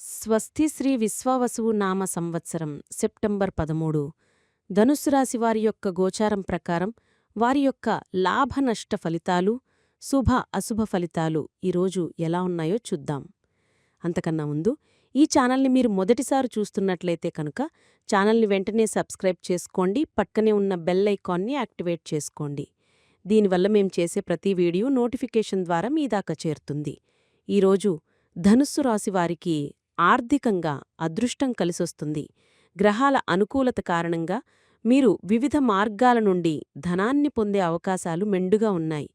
స్వస్తి శ్రీ విశ్వావసువు నామ సంవత్సరం సెప్టెంబర్ పదమూడు. ధనుస్సు రాశి వారి యొక్క గోచారం ప్రకారం వారి యొక్క లాభ నష్ట ఫలితాలు శుభ అశుభ ఫలితాలు ఈరోజు ఎలా ఉన్నాయో చూద్దాం. అంతకన్నా ముందు ఈ ఛానల్ని మీరు మొదటిసారి చూస్తున్నట్లయితే కనుక ఛానల్ని వెంటనే సబ్స్క్రైబ్ చేసుకోండి పక్కనే ఉన్న బెల్ ఐకాన్ని యాక్టివేట్ చేసుకోండి. దీనివల్ల మేం చేసే ప్రతి వీడియో నోటిఫికేషన్ ద్వారా మీ దాకా చేరుతుంది. ఈరోజు ధనుస్సు రాశి వారికి ఆర్థికంగా అదృష్టం కలిసొస్తుంది. గ్రహాల అనుకూలత కారణంగా మీరు వివిధ మార్గాల నుండి ధనాన్ని పొందే అవకాశాలు మెండుగా ఉన్నాయి.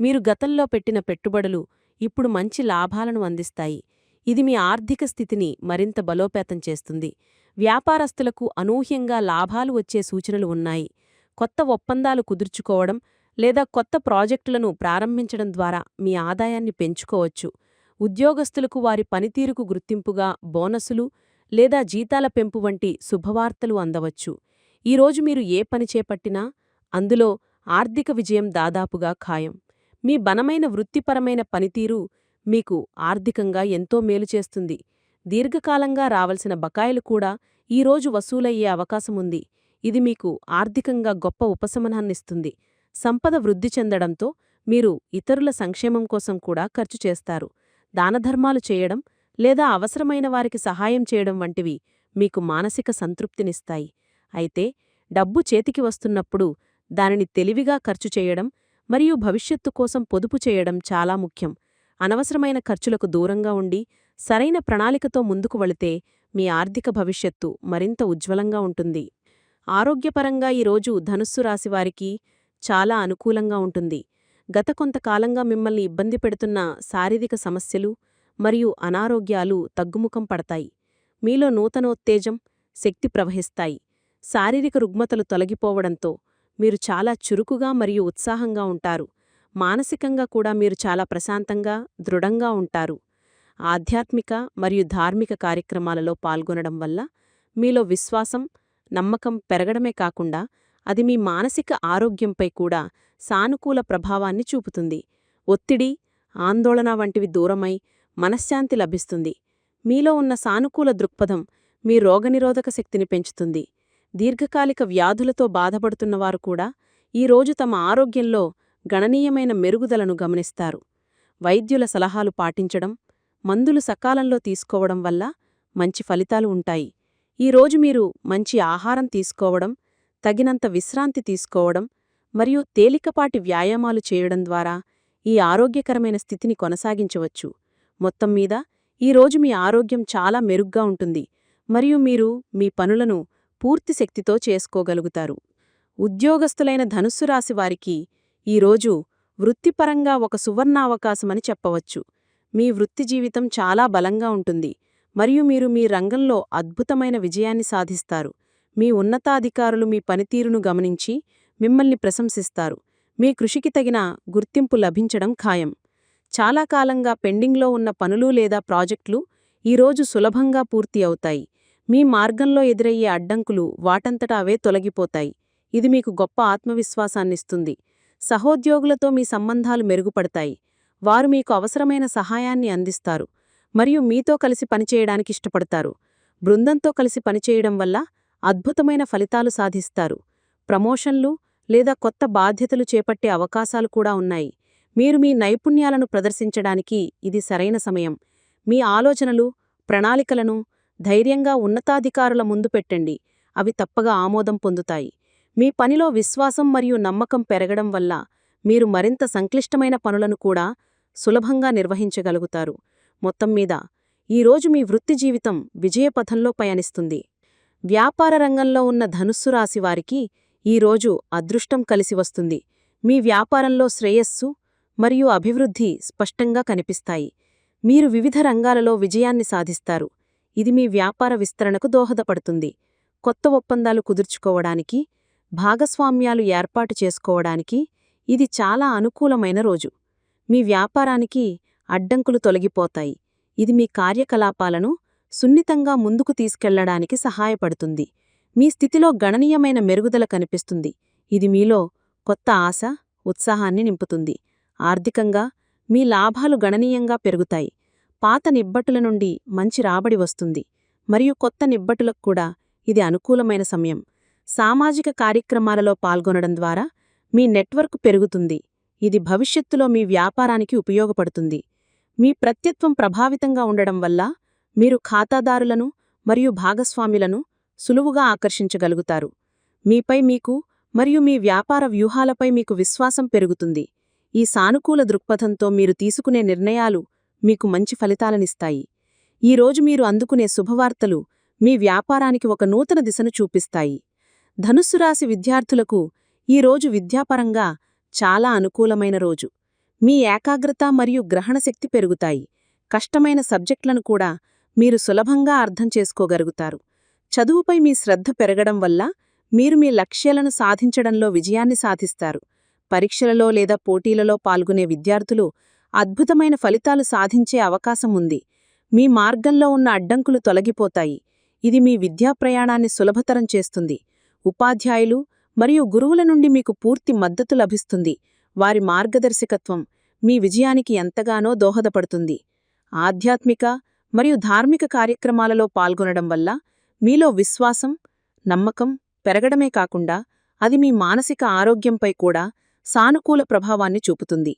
మీరు గతంలో పెట్టిన పెట్టుబడులు ఇప్పుడు మంచి లాభాలను అందిస్తాయి. ఇది మీ ఆర్థిక స్థితిని మరింత బలోపేతం చేస్తుంది. వ్యాపారస్తులకు అనూహ్యంగా లాభాలు వచ్చే సూచనలు ఉన్నాయి. కొత్త ఒప్పందాలు కుదుర్చుకోవడం లేదా కొత్త ప్రాజెక్టులను ప్రారంభించడం ద్వారా మీ ఆదాయాన్ని పెంచుకోవచ్చు. ఉద్యోగస్తులకు వారి పనితీరుకు గుర్తింపుగా బోనసులు లేదా జీతాల పెంపు వంటి శుభవార్తలు అందవచ్చు. ఈరోజు మీరు ఏ పని చేపట్టినా అందులో ఆర్థిక విజయం దాదాపుగా ఖాయం. మీ బలమైన వృత్తిపరమైన పనితీరు మీకు ఆర్థికంగా ఎంతో మేలు చేస్తుంది. దీర్ఘకాలంగా రావలసిన బకాయిలు కూడా ఈరోజు వసూలయ్యే అవకాశముంది ఇది మీకు ఆర్థికంగా గొప్ప ఉపశమనాన్నిస్తుంది సంపద వృద్ధి చెందడంతో మీరు ఇతరుల సంక్షేమం కోసం కూడా ఖర్చు చేస్తారు. దానధర్మాలు చేయడం లేదా అవసరమైన వారికి సహాయం చేయడం వంటివి మీకు మానసిక సంతృప్తినిస్తాయి. అయితే డబ్బు చేతికి వస్తున్నప్పుడు దానిని తెలివిగా ఖర్చు చేయడం మరియు భవిష్యత్తు కోసం పొదుపు చేయడం చాలా ముఖ్యం. అనవసరమైన ఖర్చులకు దూరంగా ఉండి సరైన ప్రణాళికతో ముందుకు వళితే మీ ఆర్థిక భవిష్యత్తు మరింత ఉజ్వలంగా ఉంటుంది. ఆరోగ్యపరంగా ఈరోజు ధనుస్సు రాశివారికి చాలా అనుకూలంగా ఉంటుంది. గత కొంతకాలంగా మిమ్మల్ని ఇబ్బంది పెడుతున్న శారీరక సమస్యలు మరియు అనారోగ్యాలు తగ్గుముఖం పడతాయి. మీలో నూతనోత్తేజం శక్తి ప్రవహిస్తాయి. శారీరక రుగ్మతలు తొలగిపోవడంతో మీరు చాలా చురుకుగా మరియు ఉత్సాహంగా ఉంటారు. మానసికంగా కూడా మీరు చాలా ప్రశాంతంగా దృఢంగా ఉంటారు. ఆధ్యాత్మిక మరియు ధార్మిక కార్యక్రమాలలో పాల్గొనడం వల్ల మీలో విశ్వాసం నమ్మకం పెరగడమే కాకుండా అది మీ మానసిక ఆరోగ్యంపై కూడా సానుకూల ప్రభావాన్ని చూపుతుంది. ఒత్తిడి ఆందోళన వంటివి దూరమై మనశ్శాంతి లభిస్తుంది. మీలో ఉన్న సానుకూల దృక్పథం మీ రోగనిరోధక శక్తిని పెంచుతుంది. దీర్ఘకాలిక వ్యాధులతో బాధపడుతున్నవారు కూడా ఈరోజు తమ ఆరోగ్యంలో గణనీయమైన మెరుగుదలను గమనిస్తారు. వైద్యుల సలహాలు పాటించడం మందులు సకాలంలో తీసుకోవడం వల్ల మంచి ఫలితాలు ఉంటాయి. ఈరోజు మీరు మంచి ఆహారం తీసుకోవడం తగినంత విశ్రాంతి తీసుకోవడం మరియు తేలికపాటి వ్యాయామాలు చేయడం ద్వారా ఈ ఆరోగ్యకరమైన స్థితిని కొనసాగించవచ్చు. మొత్తం మీద ఈరోజు మీ ఆరోగ్యం చాలా మెరుగ్గా ఉంటుంది మరియు మీరు మీ పనులను పూర్తి శక్తితో చేసుకోగలుగుతారు. ఉద్యోగస్తులైన ధనుస్సు రాశి వారికి ఈరోజు వృత్తిపరంగా ఒక సువర్ణావకాశమని చెప్పవచ్చు. మీ వృత్తి జీవితం చాలా బలంగా ఉంటుంది మరియు మీరు మీ రంగంలో అద్భుతమైన విజయాన్ని సాధిస్తారు. మీ ఉన్నతాధికారులు మీ పనితీరును గమనించి మిమ్మల్ని ప్రశంసిస్తారు. మీ కృషికి తగిన గుర్తింపు లభించడం ఖాయం. చాలా కాలంగా పెండింగ్లో ఉన్న పనులు లేదా ప్రాజెక్టులు ఈరోజు సులభంగా పూర్తి అవుతాయి. మీ మార్గంలో ఎదురయ్యే అడ్డంకులు వాటంతటా అవే తొలగిపోతాయి. ఇది మీకు గొప్ప ఆత్మవిశ్వాసాన్నిస్తుంది సహోద్యోగులతో మీ సంబంధాలు మెరుగుపడతాయి. వారు మీకు అవసరమైన సహాయాన్ని అందిస్తారు. మరియు మీతో కలిసి పనిచేయడానికి ఇష్టపడతారు. బృందంతో కలిసి పనిచేయడం వల్ల అద్భుతమైన ఫలితాలు సాధిస్తారు. ప్రమోషన్లు లేదా కొత్త బాధ్యతలు చేపట్టే అవకాశాలు కూడా ఉన్నాయి. మీరు మీ నైపుణ్యాలను ప్రదర్శించడానికి ఇది సరైన సమయం. మీ ఆలోచనలు ప్రణాళికలను ధైర్యంగా ఉన్నతాధికారుల ముందు పెట్టండి. అవి తప్పగా ఆమోదం పొందుతాయి. మీ పనిలో విశ్వాసం మరియు నమ్మకం పెరగడం వల్ల మీరు మరింత సంక్లిష్టమైన పనులను కూడా సులభంగా నిర్వహించగలుగుతారు. మొత్తం మీద ఈరోజు మీ వృత్తి జీవితం విజయపథంలో పయనిస్తుంది. వ్యాపార రంగంలో ఉన్న ధనుస్సు రాశివారికి ఈరోజు అదృష్టం కలిసి వస్తుంది. మీ వ్యాపారంలో శ్రేయస్సు మరియు అభివృద్ధి స్పష్టంగా కనిపిస్తాయి. మీరు వివిధ రంగాలలో విజయాన్ని సాధిస్తారు. ఇది మీ వ్యాపార విస్తరణకు దోహదపడుతుంది. కొత్త ఒప్పందాలు కుదుర్చుకోవడానికి భాగస్వామ్యాలు ఏర్పాటు చేసుకోవడానికి ఇది చాలా అనుకూలమైన రోజు. మీ వ్యాపారానికి అడ్డంకులు తొలగిపోతాయి. ఇది మీ కార్యకలాపాలను సున్నితంగా ముందుకు తీసుకెళ్ళడానికి సహాయపడుతుంది. మీ స్థితిలో గణనీయమైన మెరుగుదల కనిపిస్తుంది. ఇది మీలో కొత్త ఆశ ఉత్సాహాన్ని నింపుతుంది. ఆర్థికంగా మీ లాభాలు గణనీయంగా పెరుగుతాయి. పాత నిబ్బట్టుల నుండి మంచి రాబడి వస్తుంది. మరియు కొత్త నిబ్బట్టులకు కూడా ఇది అనుకూలమైన సమయం. సామాజిక కార్యక్రమాలలో పాల్గొనడం ద్వారా మీ నెట్వర్క్ పెరుగుతుంది. ఇది భవిష్యత్తులో మీ వ్యాపారానికి ఉపయోగపడుతుంది. మీ ప్రత్యత్వం ప్రభావితంగా ఉండడం వల్ల మీరు ఖాతాదారులను మరియు భాగస్వాములను సులువుగా ఆకర్షించగలుగుతారు. మీపై మీకు మరియు మీ వ్యాపార వ్యూహాలపై మీకు విశ్వాసం పెరుగుతుంది. ఈ సానుకూల దృక్పథంతో మీరు తీసుకునే నిర్ణయాలు మీకు మంచి ఫలితాలనిస్తాయి. ఈరోజు మీరు అందుకునే శుభవార్తలు మీ వ్యాపారానికి ఒక నూతన దిశను చూపిస్తాయి. ధనుస్సు రాశి విద్యార్థులకు ఈరోజు విద్యాపరంగా చాలా అనుకూలమైన రోజు. మీ ఏకాగ్రత మరియు గ్రహణశక్తి పెరుగుతాయి. కష్టమైన సబ్జెక్టులను కూడా మీరు సులభంగా అర్థం చేసుకోగలుగుతారు. చదువుపై మీ శ్రద్ధ పెరగడం వల్ల మీరు మీ లక్ష్యాలను సాధించడంలో విజయాన్ని సాధిస్తారు. పరీక్షలలో లేదా పోటీలలో పాల్గొనే విద్యార్థులు అద్భుతమైన ఫలితాలు సాధించే అవకాశం ఉంది. మీ మార్గంలో ఉన్న అడ్డంకులు తొలగిపోతాయి. ఇది మీ విద్యా ప్రయాణాన్ని సులభతరం చేస్తుంది. ఉపాధ్యాయులు మరియు గురువుల నుండి మీకు పూర్తి మద్దతు లభిస్తుంది. వారి మార్గదర్శకత్వం మీ విజయానికి ఎంతగానో దోహదపడుతుంది. ఆధ్యాత్మిక మరియు ధార్మిక కార్యక్రమాలలో పాల్గొనడం వల్ల మీలో విశ్వాసం నమ్మకం పెరగడమే కాకుండా అది మీ మానసిక ఆరోగ్యంపై కూడా సానుకూల ప్రభావాన్ని చూపుతుంది.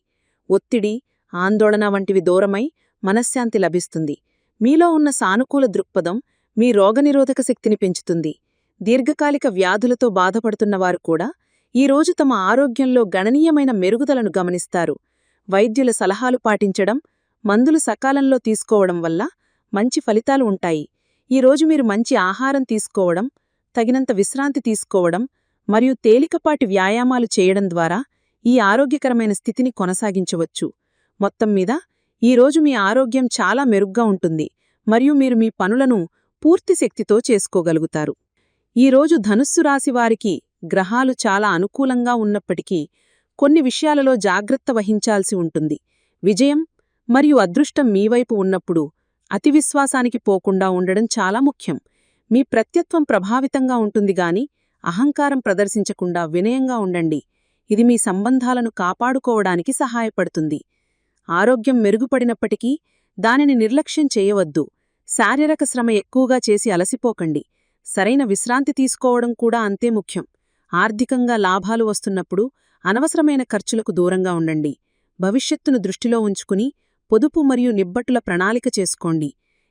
ఒత్తిడి ఆందోళన వంటివి దూరమై మనశ్శాంతి లభిస్తుంది. మీలో ఉన్న సానుకూల దృక్పథం మీ రోగనిరోధక శక్తిని పెంచుతుంది. దీర్ఘకాలిక వ్యాధులతో బాధపడుతున్నవారు కూడా ఈరోజు తమ ఆరోగ్యంలో గణనీయమైన మెరుగుదలను గమనిస్తారు. వైద్యుల సలహాలు పాటించడం మందులు సకాలంలో తీసుకోవడం వల్ల మంచి ఫలితాలు ఉంటాయి. ఈరోజు మీరు మంచి ఆహారం తీసుకోవడం తగినంత విశ్రాంతి తీసుకోవడం మరియు తేలికపాటి వ్యాయామాలు చేయడం ద్వారా ఈ ఆరోగ్యకరమైన స్థితిని కొనసాగించవచ్చు. మొత్తం మీద ఈరోజు మీ ఆరోగ్యం చాలా మెరుగ్గా ఉంటుంది మరియు మీరు మీ పనులను పూర్తి శక్తితో చేసుకోగలుగుతారు. ఈరోజు ధనుస్సు రాశివారికి గ్రహాలు చాలా అనుకూలంగా ఉన్నప్పటికీ కొన్ని విషయాలలో జాగ్రత్త వహించాల్సి ఉంటుంది. విజయం మరియు అదృష్టం మీవైపు ఉన్నప్పుడు అతి విశ్వాసానికి పోకుండా ఉండడం చాలా ముఖ్యం. మీ ప్రత్యత్వం ప్రభావితంగా ఉంటుంది గాని అహంకారం ప్రదర్శించకుండా వినయంగా ఉండండి. ఇది మీ సంబంధాలను కాపాడుకోవడానికి సహాయపడుతుంది. ఆరోగ్యం మెరుగుపడినప్పటికీ దానిని నిర్లక్ష్యం చేయవద్దు. శారీరక శ్రమ ఎక్కువగా చేసి అలసిపోకండి. సరైన విశ్రాంతి తీసుకోవడం కూడా అంతే ముఖ్యం. ఆర్థికంగా లాభాలు వస్తున్నప్పుడు అనవసరమైన ఖర్చులకు దూరంగా ఉండండి. భవిష్యత్తును దృష్టిలో ఉంచుకుని పొదుపు మరియు నిబ్బట్టుల ప్రణాళిక చేసుకోండి.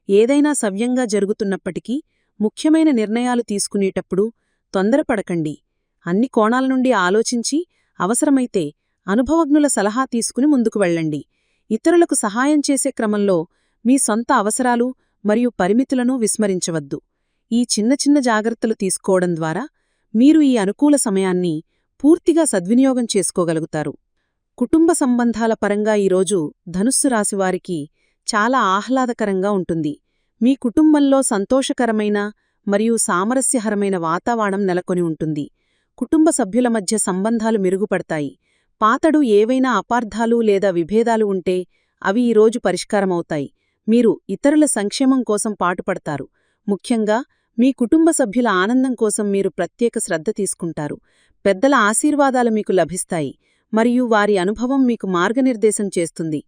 ఏదైనా సవ్యంగా జరుగుతున్నప్పటికీ ముఖ్యమైన నిర్ణయాలు తీసుకునేటప్పుడు తొందరపడకండి. అన్ని కోణాల నుండి ఆలోచించి అవసరమైతే అనుభవజ్ఞుల సలహా తీసుకుని ముందుకు వెళ్ళండి. ఇతరులకు సహాయం చేసే క్రమంలో మీ సొంత అవసరాలు మరియు పరిమితులను విస్మరించవద్దు. ఈ చిన్న చిన్న జాగ్రత్తలు తీసుకోవడం ద్వారా మీరు ఈ అనుకూల సమయాన్ని పూర్తిగా సద్వినియోగం చేసుకోగలుగుతారు. కుటుంబ సంబంధాల పరంగా ఈరోజు ధనుస్సు రాశివారికి చాలా ఆహ్లాదకరంగా ఉంటుంది. మీ కుటుంబంలో సంతోషకరమైన మరియు సామరస్యహరమైన వాతావరణం నెలకొని ఉంటుంది. కుటుంబ సభ్యుల మధ్య సంబంధాలు మెరుగుపడతాయి. పాతడు ఏవైనా అపార్థాలు లేదా విభేదాలు ఉంటే అవి ఈరోజు పరిష్కారమవుతాయి. మీరు ఇతరుల సంక్షేమం కోసం పాటుపడతారు. ముఖ్యంగా మీ కుటుంబ సభ్యుల ఆనందం కోసం మీరు ప్రత్యేక శ్రద్ధ తీసుకుంటారు. పెద్దల ఆశీర్వాదాలు మీకు లభిస్తాయి. మరియు వారి అనుభవం మీకు మార్గనిర్దేశం చేస్తుంది.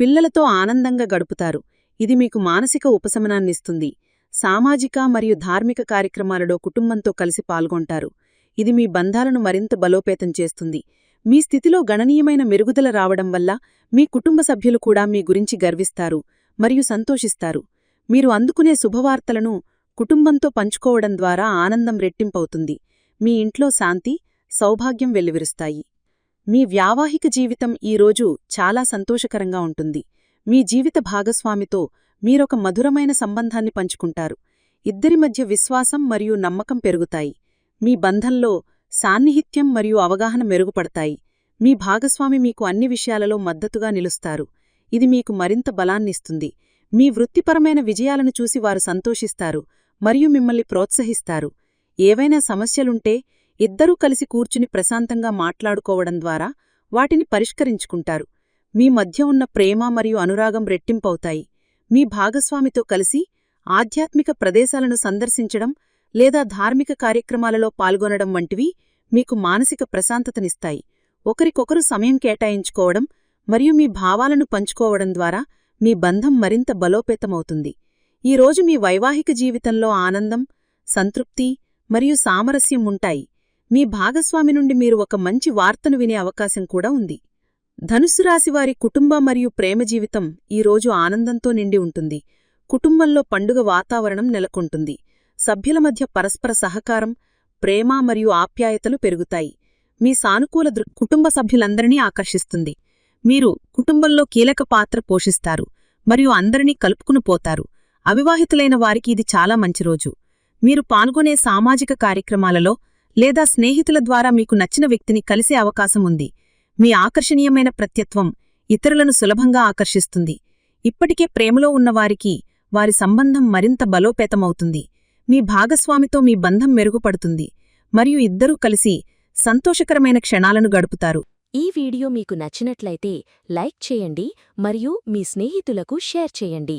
పిల్లలతో ఆనందంగా గడుపుతారు. ఇది మీకు మానసిక ఉపశమనాన్నిస్తుంది. సామాజిక మరియు ధార్మిక కార్యక్రమాలలో కుటుంబంతో కలిసి పాల్గొంటారు. ఇది మీ బంధాలను మరింత బలోపేతం చేస్తుంది. మీ స్థితిలో గణనీయమైన మెరుగుదల రావడం వల్ల మీ కుటుంబ సభ్యులు కూడా మీ గురించి గర్విస్తారు మరియు సంతోషిస్తారు. మీరు అందుకునే శుభవార్తలను కుటుంబంతో పంచుకోవడం ద్వారా ఆనందం రెట్టింపవుతుంది. మీ ఇంట్లో శాంతి సౌభాగ్యం వెల్లువిరుస్తాయి. మీ వ్యావాహిక జీవితం ఈరోజు చాలా సంతోషకరంగా ఉంటుంది. మీ జీవిత భాగస్వామితో మీరొక మధురమైన సంబంధాన్ని పంచుకుంటారు. ఇద్దరి మధ్య విశ్వాసం మరియు నమ్మకం పెరుగుతాయి. మీ బంధంలో సాన్నిహిత్యం మరియు అవగాహన మెరుగుపడతాయి. మీ భాగస్వామి మీకు అన్ని విషయాలలో మద్దతుగా నిలుస్తారు. ఇది మీకు మరింత బలాన్నిస్తుంది. మీ వృత్తిపరమైన విజయాలను చూసి వారు సంతోషిస్తారు మరియు మిమ్మల్ని ప్రోత్సహిస్తారు. ఏవైనా సమస్యలుంటే ఇద్దరూ కలిసి కూర్చుని ప్రశాంతంగా మాట్లాడుకోవడం ద్వారా వాటిని పరిష్కరించుకుంటారు. మీ మధ్య ఉన్న ప్రేమ మరియు అనురాగం రెట్టింపవుతాయి. మీ భాగస్వామితో కలిసి ఆధ్యాత్మిక ప్రదేశాలను సందర్శించడం లేదా ధార్మిక కార్యక్రమాలలో పాల్గొనడం వంటివి మీకు మానసిక ప్రశాంతతనిస్తాయి. ఒకరికొకరు సమయం కేటాయించుకోవడం మరియు మీ భావాలను పంచుకోవడం ద్వారా మీ బంధం మరింత బలోపేతమవుతుంది. ఈరోజు మీ వైవాహిక జీవితంలో ఆనందం సంతృప్తి మరియు సామరస్యం ఉంటాయి. మీ భాగస్వామి నుండి మీరు ఒక మంచి వార్తను వినే అవకాశం కూడా ఉంది. ధనుస్సు రాశివారి కుటుంబ మరియు ప్రేమ జీవితం ఈరోజు ఆనందంతో నిండి ఉంటుంది. కుటుంబంలో పండుగ వాతావరణం నెలకొంటుంది. సభ్యుల మధ్య పరస్పర సహకారం ప్రేమ మరియు ఆప్యాయతలు పెరుగుతాయి. మీ సానుకూల దృ కుటుంబ సభ్యులందరినీ ఆకర్షిస్తుంది. మీరు కుటుంబంలో కీలక పాత్ర పోషిస్తారు మరియు అందరినీ కలుపుకుని పోతారు. అవివాహితులైన వారికి ఇది చాలా మంచి రోజు. మీరు పాల్గొనే సామాజిక కార్యక్రమాలలో లేదా స్నేహితుల ద్వారా మీకు నచ్చిన వ్యక్తిని కలిసే అవకాశం ఉంది. మీ ఆకర్షణీయమైన ప్రత్యత్వం ఇతరులను సులభంగా ఆకర్షిస్తుంది. ఇప్పటికే ప్రేమలో ఉన్నవారికి వారి సంబంధం మరింత బలోపేతమవుతుంది. మీ భాగస్వామితో మీ బంధం మెరుగుపడుతుంది. మరియు ఇద్దరూ కలిసి సంతోషకరమైన క్షణాలను గడుపుతారు. ఈ వీడియో మీకు నచ్చినట్లయితే లైక్ చేయండి మరియు మీ స్నేహితులకు షేర్ చేయండి.